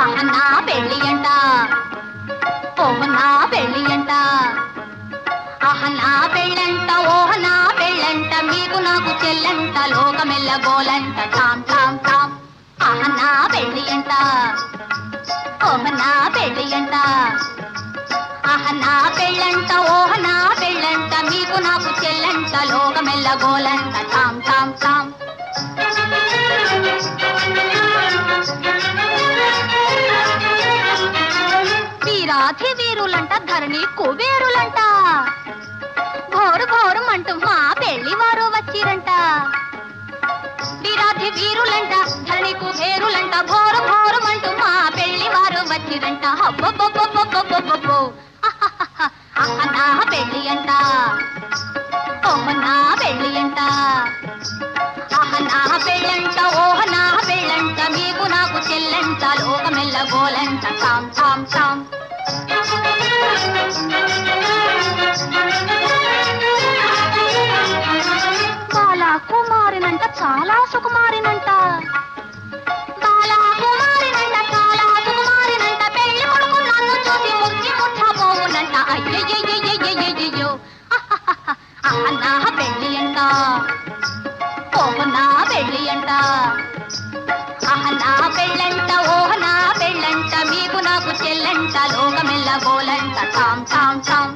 ఆహ నా పెళ్ళి అంట ఓహ పెళ్ళి అంట ఆహ పెళ్ళంట ఓహనా పెళ్ళంట మీకు నాకు చెల్లంట లోకమెల్ల గోలంట టామ్ టామ్ టామ్ ఆహ నా పెళ్ళి అంట ఓహ పెళ్ళి అంట ఆహ పెళ్ళంట ఓహనా పెళ్ళంట మీకు నాకు చెల్లంట లోకమెల్ల గోలంట టామ్ టామ్ టామ్ వీరాధి వీరులంట ధరణి కుబేరులంట. ఘోరు ఘోరు అంటూ మా పెళ్ళి వారు వచ్చిరంట. వీరాధి వీరులంట ధరణి కుబేరులంట ఘోరు ఘోరు అంటూ మా పెళ్ళి వారు వచ్చిరంట హబ్బబ్బబ్బబ్బబ్బబ్బబ్బో. అహ నా పెళ్ళి అంట ఓహ నా పెళ్ళి అంట ఆహ నా పెళ్ళంట ఓహ నా పెళ్ళంట మీకు నాకు చెల్లంట లోకమెల్ల గోలంట. సాం సాం సాం ముట్టబోవునంట అయ్యయ్యయ్యయ్యయ్యయ్యో అహ నా పెళ్ళి అంట. ఓహ పెళ్ళి అంట. అహనా పెళ్ళంట ఓహనా పెళ్ళంట. మీకు నాకు చెల్లంట లోకమెల్ల గోలంట టామ్ టాం టాం.